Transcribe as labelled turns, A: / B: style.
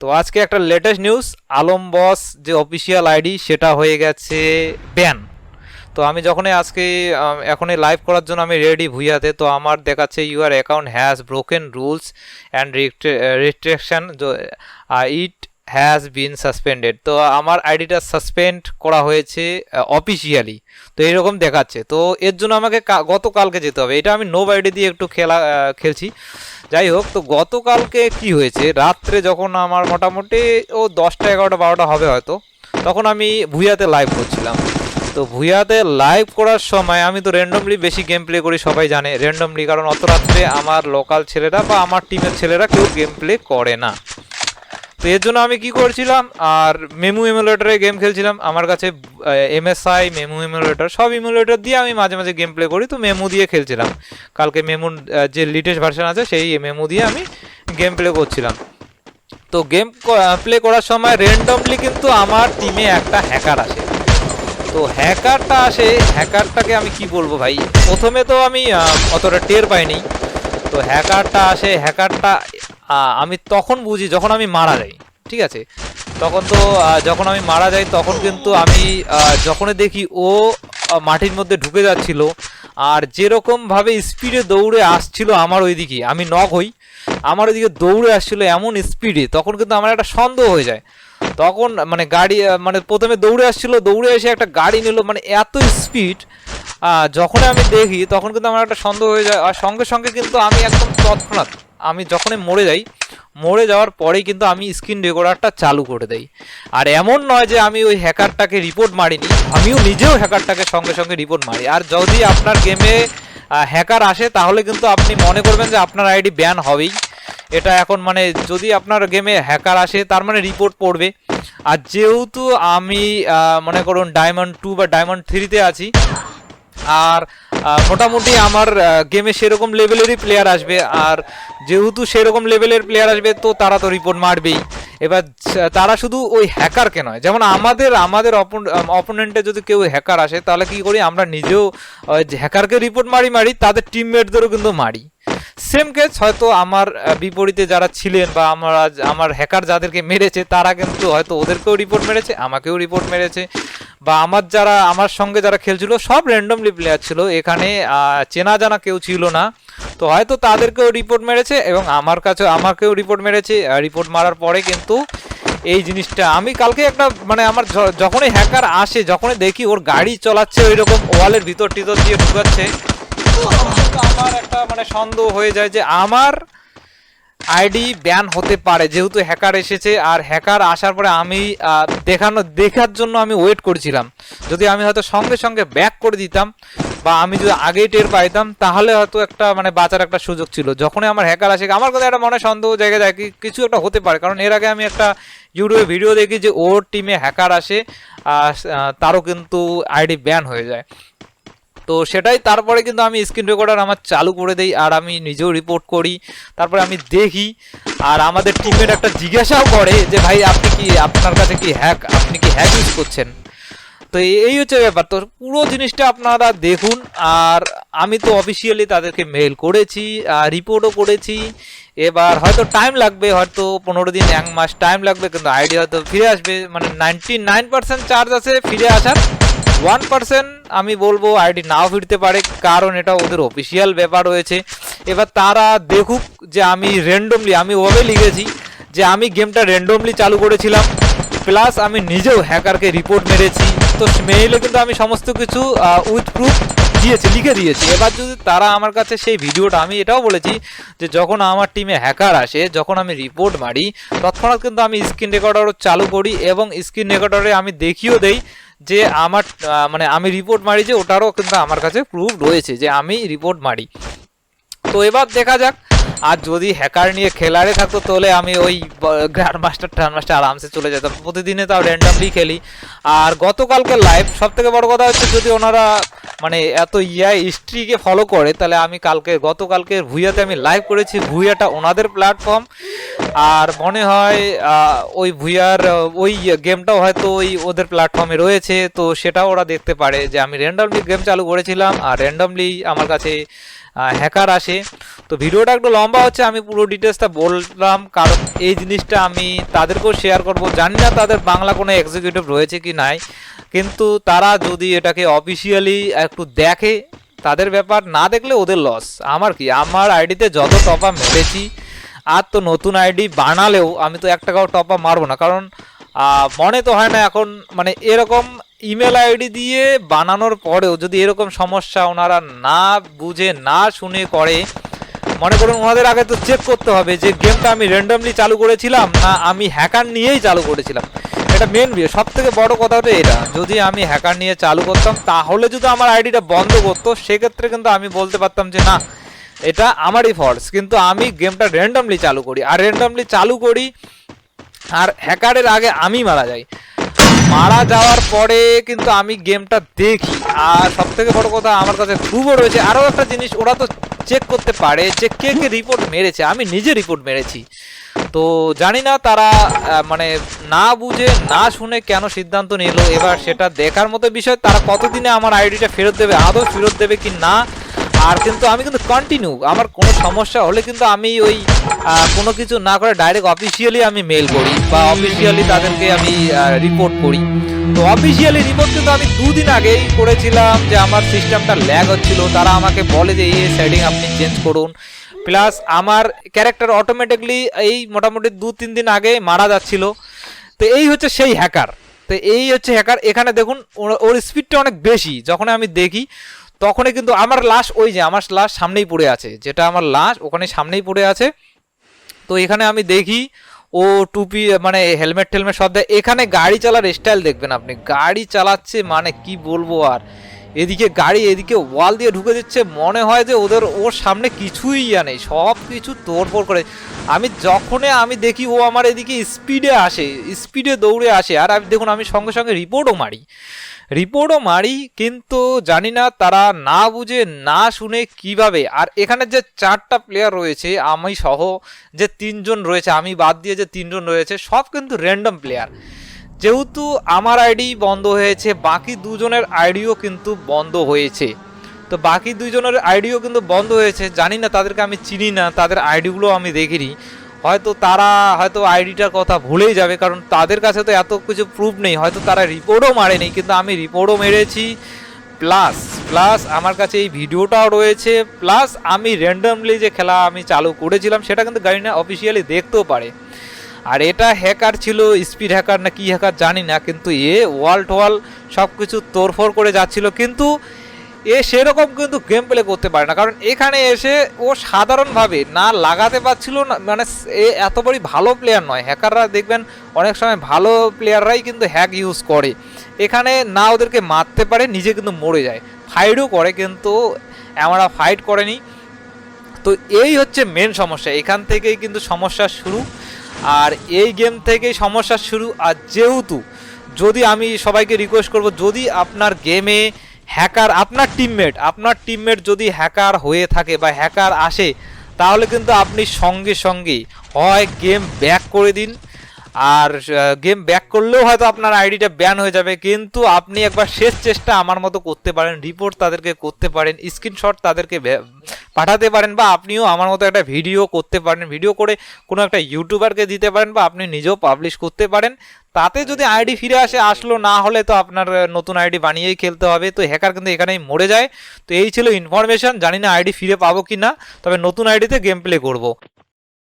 A: তো আজকে একটা লেটেস্ট নিউজ আলম বস যে অফিসিয়াল আইডি সেটা হয়ে গেছে ব্যান তো আমি যখনই আজকে এখনই লাইভ করার জন্য আমি রেডি ভুইয়াতে, তো আমার দেখাচ্ছে your account has broken rules and restriction it has been suspended তো আমার আইডিটা সাসপেন্ড করা হয়েছে অফিসিয়ালি তো এরকম দেখাচ্ছে। তো এর জন্য আমাকে গতকালকে যেতে হবে। এটা আমি নো আইডি দিয়ে একটু খেলা খেলছি। যাই হোক, তো গতকালকে কি হয়েছে? রাত্রে যখন আমার মোটামুটি, ও দশটা, এগারোটা, বারোটা হবে হয়তো, তখন আমি ভুইয়াতে লাইভ করছিলাম। তো ভুইয়াতে লাইভ করার সময় আমি তো র্যান্ডমলি বেশি গেম প্লে করি, সবাই জানে। র্যান্ডমলি কারণ অত রাত্রে আমার লোকাল ছেলেরা বা আমার টিমের ছেলেরা কেউ গেম প্লে করে না। তো এর জন্য আমি কি করছিলাম? আর মেমু এমুলেটারে গেম খেলছিলাম। আমার কাছে এমএসআই মেমু এমুলেটার সব এমুলেটার দিয়ে আমি মাঝে মাঝে গেম প্লে করি, তো মেমু দিয়ে খেলছিলাম। কালকে মেমুর যে লিটেস্ট ভার্সন আছে, সেই মেমু দিয়ে আমি গেম প্লে করছিলাম। তো গেম প্লে করার সময় র্যান্ডমলি কিন্তু আমার টিমে একটা হ্যাকার আসে। তো হ্যাকারটা আসে হ্যাকারটাকে আমি কি বলব ভাই? প্রথমে তো আমি অতটা টের পাইনি। তো হ্যাকারটা আসে হ্যাকারটা আমি তখন বুঝি যখন আমি মারা যাই, ঠিক আছে? তখন তো যখন আমি মারা যাই, তখন কিন্তু আমি যখনই দেখি ও মাটির মধ্যে ঢুকে যাচ্ছিল আর যেরকমভাবে স্পিডে দৌড়ে আসছিল আমার ওইদিকে, আমি নক হই, আমার ওইদিকে দৌড়ে আসছিল এমন স্পিডে তখন কিন্তু আমার একটা সন্দেহ হয়ে যায়। তখন মানে গাড়ি মানে প্রথমে দৌড়ে আসছিল, দৌড়ে এসে একটা গাড়ি নিল মানে এত স্পিড যখন আমি দেখি, তখন কিন্তু আমার একটা সন্দেহ হয়ে যায়, আর সঙ্গে সঙ্গে কিন্তু আমি একদম তৎক্ষণাৎ আমি যখনই মরে যাই, মরে যাওয়ার পরেই কিন্তু আমি স্ক্রিন রেকর্ডারটা চালু করে দেই। আর এমন নয় যে আমি ওই হ্যাকারটাকে রিপোর্ট মারিনি, আমিও নিজেও হ্যাকারটাকে সঙ্গে সঙ্গে রিপোর্ট মারি। আর যদি আপনার গেমে হ্যাকার আসে, তাহলে কিন্তু আপনি মনে করবেন যে আপনার আইডি ব্যান হবেই। এটা এখন মানে যদি আপনার গেমে হ্যাকার আসে, তার মানে রিপোর্ট পড়বে। আর যেহেতু আমি মনে করুন ডায়মন্ড টু বা ডায়মন্ড থ্রিতে আছি, আর মোটামুটি আমার গেমে সেরকম লেভেলেরই প্লেয়ার আসবে। আর যেহেতু সেরকম লেভেলের প্লেয়ার আসবে, তো তারা তো রিপোর্ট মারবেই। এবার তারা শুধু ওই হ্যাকারকে নয়, যেমন আমাদের আমাদের অপোনেন্টে যদি কেউ হ্যাকার আসে, তাহলে কি করি, আমরা নিজেও হ্যাকারকে রিপোর্ট মারি মারি, তাদের টিমমেটদেরও কিন্তু মারি। সেম কেস হয়তো আমার বিপরীতে যারা ছিলেন বা আমার আমার হ্যাকার যাদেরকে মেরেছে, তারা কিন্তু হয়তো ওদেরকেও রিপোর্ট মেরেছে, আমাকেও রিপোর্ট মেরেছে বা আমার যারা, আমার সঙ্গে যারা খেলছিল, সব র্যান্ডমলি প্লেয়ার ছিল। এখানে চেনা জানা কেউ ছিল না। তো হয়তো তাদেরকেও রিপোর্ট মেরেছে এবং আমার কাছে আমাকেও রিপোর্ট মেরেছে। রিপোর্ট মারার পরে কিন্তু এই জিনিসটা, আমি কালকে একটা মানে আমার যখনই হ্যাকার আসে, যখনই দেখি ওর গাড়ি চলাচ্ছে ওই রকম ওয়ালের ভিতর টিতর দিয়ে ঢুকাচ্ছে। আমার একটা মানে সন্দেহ হয়ে যায় যে আমার আইডি ব্যান হতে পারে, যেহেতু হ্যাকার এসেছে, আর হ্যাকার আসার পরে আমি দেখানো, দেখার জন্য আমি ওয়েট করছিলাম। যদি আমি হয়তো সঙ্গে সঙ্গে ব্যাক করে দিতাম, বা আমি যদি আগেই টের পাইতাম, তাহলে হয়তো একটা মানে বাঁচার একটা সুযোগ ছিল। যখনই আমার হ্যাকার আসে, আমার কথা একটা মনে সন্দেহ জায়গা যায় কিছু একটা হতে পারে। কারণ এর আগে আমি একটা ইউটিউবে ভিডিও দেখি যে ওর টিমে হ্যাকার আসে তারও কিন্তু আইডি ব্যান হয়ে যায়। তো সেটাই, তারপরে কিন্তু আমি স্ক্রিন রেকর্ডার আমার চালু করে দেই, আর আমি নিজেও রিপোর্ট করি, তারপরে আমি দেখি, আর আমাদের টিমের একটা জিজ্ঞাসাও করে যে, ভাই, আপনি কি, আপনার কাছে কি হ্যাক আপনি কি হ্যাক ইউজ করছেন? তো এই- হচ্ছে ব্যাপার, তো পুরো জিনিসটা আপনারা দেখুন, আর আমি তো অফিসিয়ালি তাদেরকে মেল করেছি, আর রিপোর্টও করেছি, এবার হয়তো টাইম লাগবে, হয়তো পনেরো দিন, এক মাস টাইম লাগবে, কিন্তু আইডি হয়তো ফিরে আসবে মানে নাইনটি নাইন পার্সেন্ট চার্জ আছে, ফিরে আসার। ওয়ান পার্সেন্ট আমি বলব আইডি নাও ফিরতে পারে, কারণ এটা ওদের অফিসিয়াল ব্যাপার রয়েছে। এবার তারা দেখুক যে আমি র্যান্ডমলি আমি ওভাবে লিখেছি যে আমি গেমটা র্যান্ডমলি চালু করেছিলাম প্লাস আমি নিজেও হ্যাকারকে রিপোর্ট মেরেছি। তো মেইলে কিন্তু আমি সমস্ত কিছু উইথ প্রুফ দিয়েছি, লিখে দিয়েছি। এবার যদি তারা আমার কাছে সেই ভিডিওটা, আমি এটাও বলেছি যে যখন আমার টিমে হ্যাকার আসে, যখন আমি রিপোর্ট মারি, তৎক্ষণাৎ কিন্তু আমি স্ক্রিন রেকর্ডারও চালু করি এবং স্ক্রিন রেকর্ডারে আমি দেখিয়েও দেই যে আমার মানে আমি রিপোর্ট মারি যে ওটারও কিন্তু আমার কাছে প্রুফ রয়েছে যে আমি রিপোর্ট মারি। তো এবার দেখা যাক আর যদি হ্যাকার নিয়ে খেলারে থাকতো, তাহলে আমি ওই গ্র্যান্ড মাস্টার ট্রান্ড মাস্টার আরামসে চলে যেতাম। প্রতিদিনে তাও র্যান্ডামলি খেলি। আর গতকালকে লাইভ সব থেকে বড় কথা হচ্ছে যদি ওনারা মানে এত ইয়া হিস্ট্রিকে ফলো করে, তাহলে আমি কালকে, গতকালকে ভুইয়াতে আমি লাইভ করেছি। ভুইয়াটা ওনাদের প্ল্যাটফর্ম আর মনে হয় ওই ভুইয়ার ওই গেমটাও হয়তো ওই ওদের প্ল্যাটফর্মে রয়েছে। তো সেটাও ওরা দেখতে পারে যে আমি র্যান্ডামলি গেম চালু করেছিলাম। আর র্যান্ডামলি আমার কাছে হ্যাকার আসে। তো ভিডিওটা একটু লম্বা হচ্ছে, আমি পুরো ডিটেলসটা বললাম, কারণ এই জিনিসটা আমি তাদেরকেও শেয়ার করব। জানি না তাদের বাংলা কোনো এক্সিকিউটিভ রয়েছে কি নাই, কিন্তু তারা যদি এটাকে অফিসিয়ালি একটু দেখে, তাদের ব্যাপার না দেখলে ওদের লস আমার কি? আমার আইডিতে যত টপা মেরেছি, আর তো নতুন আইডি বানালেও আমি তো এক টাকাও টপা মারবো না। কারণ মনে তো হয় না এখন মানে এরকম ইমেল আইডি দিয়ে বানানোর পরেও যদি এরকম সমস্যা ওনারা না বুঝে, না শুনে করে, মনে করুন ওনাদের আগে তো চেক করতে হবে যে গেমটা আমি র্যান্ডমলি চালু করেছিলাম না আমি হ্যাকার নিয়েই চালু করেছিলাম। এটা মেন বিয়ে সব থেকে বড় কথা হচ্ছে এটা, যদি আমি হ্যাকার নিয়ে চালু করতাম, তাহলে যদি আমার আইডিটা বন্ধ করতো, সেক্ষেত্রে কিন্তু আমি বলতে পারতাম যে না, এটা আমারই ফল্স কিন্তু আমি গেমটা র্যান্ডমলি চালু করি। আর র্যান্ডমলি চালু করি আর হ্যাকারের আগে আমি মারা যাই। মারা যাওয়ার পরে কিন্তু আমি গেমটা দেখি। আর সব থেকে বড় কথা, আমার কাছে প্রুভও রয়েছে আরও একটা জিনিস, ওরা তো চেক করতে পারে যে কে কে রিপোর্ট মেরেছে। আমি নিজে রিপোর্ট মেরেছি। তো জানি না তারা মানে না বুঝে, না শুনে কেন সিদ্ধান্ত নিল। এবার সেটা দেখার মতো বিষয়, তারা কতদিনে আমার আইডিটা ফেরত দেবে, আদৌ ফেরত দেবে কি না আর কিন্তু আমি কিন্তু কন্টিনিউ আমার কোনো সমস্যা হলে কিন্তু আমি ওই কোনো কিছু না করে ডাইরেক্ট অফিসিয়ালি আমি মেল করি বা অফিসিয়ালি তাদেরকে আমি রিপোর্ট করি। তো অফিসিয়ালি রিপোর্ট কিন্তু আমি দুদিন আগেই করেছিলাম যে আমার সিস্টেমটা ল্যাগ হচ্ছিল। তারা আমাকে বলে যে, এই সেটিং আপনি চেঞ্জ করুন। প্লাস আমার ক্যারেক্টার অটোমেটিকলি এই মোটামুটি দু তিন দিন আগে মারা যাচ্ছিল। তো এই হচ্ছে সেই হ্যাকার তো এই হচ্ছে হ্যাকার এখানে দেখুন, ওর স্পিডটা অনেক বেশি। যখন আমি দেখি তখনই কিন্তু আমার লাশ ওই যে, আমার লাশ সামনেই পড়ে আছে। যেটা আমার লাশ, ওখানে সামনেই পড়ে আছে। তো এখানে আমি দেখি, ও টুপি মানে হেলমেট টেলমেট সব দেয়। এখানে গাড়ি চালার স্টাইল দেখবেন আপনি। গাড়ি চালাচ্ছে মানে কি বলব আর? এদিকে গাড়ি এদিকে ওয়াল দিয়ে ঢুকে দিচ্ছে। মনে হয় যে ওদের ওর সামনে কিছুই ইয়া নেই। সব কিছু তোড়ফোড় করে। আমি যখনই আমি দেখি ও আমার এদিকে স্পিডে আসে, স্পিডে দৌড়ে আসে। আর আমি দেখুন, আমি সঙ্গে সঙ্গে রিপোর্টও মারি। রিপোর্টও মারি, কিন্তু জানি না তারা না বুঝে, না শুনে কীভাবে। আর এখানে যে চারটা প্লেয়ার রয়েছে, আমি সহ যে তিনজন রয়েছে, আমি বাদ দিয়ে যে তিনজন রয়েছে, সব কিন্তু র্যান্ডম প্লেয়ার যেহেতু আমার আইডি বন্ধ হয়েছে, বাকি দুজনের আইডিও কিন্তু বন্ধ হয়েছে। তো বাকি দুজনের আইডিও কিন্তু বন্ধ হয়েছে, জানি না, তাদেরকে আমি চিনি না, তাদের আইডিগুলো আমি দেখিনি। হয়তো তারা হয়তো আইডিটার কথা ভুলেই যাবে, কারণ তাদের কাছে তো এত কিছু প্রুফ নেই। হয়তো তারা রিপোর্টও মারেনি, কিন্তু আমি রিপোর্টও মেরেছি। প্লাস প্লাস আমার কাছে এই ভিডিওটাও রয়েছে। প্লাস আমি র্যান্ডামলি যে খেলা আমি চালু করেছিলাম, সেটা কিন্তু গাড়ি না অফিসিয়ালি দেখতেও পারে। আর এটা হ্যাকার ছিল স্পিড হ্যাকার না কি হ্যাকার জানি না, কিন্তু এ ওয়াল টোয়াল সব কিছু তোড়ফোড় করে যাচ্ছিল, কিন্তু এ সেরকম কিন্তু গেম প্লে করতে পারে না। কারণ এখানে এসে ও সাধারণভাবে না লাগাতে পারছিল না মানে এ এত বড়ই ভালো প্লেয়ার নয়। হ্যাকাররা দেখবেন অনেক সময় ভালো প্লেয়াররাই কিন্তু হ্যাক ইউজ করে। এখানে না ওদেরকে মারতে পারে, নিজে কিন্তু মরে যায়। ফাইটও করে, কিন্তু আমরা ফাইট করেনি। তো এই হচ্ছে মেন সমস্যা। এখান থেকেই কিন্তু সমস্যা শুরু। আর এই গেম থেকেই সমস্যা শুরু। আর যেহেতু যদি আমি সবাইকে রিকোয়েস্ট করব, যদি আপনার গেমে হ্যাকার আপনার টিমমেট আপনার টিমমেট যদি হ্যাকার হয়ে থাকে বা হ্যাকার আসে, তাহলে কিন্তু আপনি সঙ্গে সঙ্গে হয় গেম ব্যাক করে দিন। আর গেম ব্যাক করলেও হয়তো আপনার আইডিটা ব্যান হয়ে যাবে, কিন্তু আপনি একবার শেষ চেষ্টা আমার মতো করতে পারেন রিপোর্ট তাদেরকে করতে পারেন স্ক্রিনশট তাদেরকে পাঠাতে পারেন, বা আপনিও আমার মতো একটা ভিডিও করতে পারেন ভিডিও করে কোনো একটা ইউটিউবারকে দিতে পারেন, বা আপনি নিজেও পাবলিশ করতে পারেন। তাতে যদি আইডি ফিরে আসে, আসলো না হলে তো আপনার নতুন আইডি বানিয়েই খেলতে হবে, তো হ্যাকার কিন্তু এখানেই মরে যায়। তো এই ছিল ইনফরমেশন জানি না আইডি ফিরে পাবো কি না তবে নতুন আইডিতে গেম প্লে করব।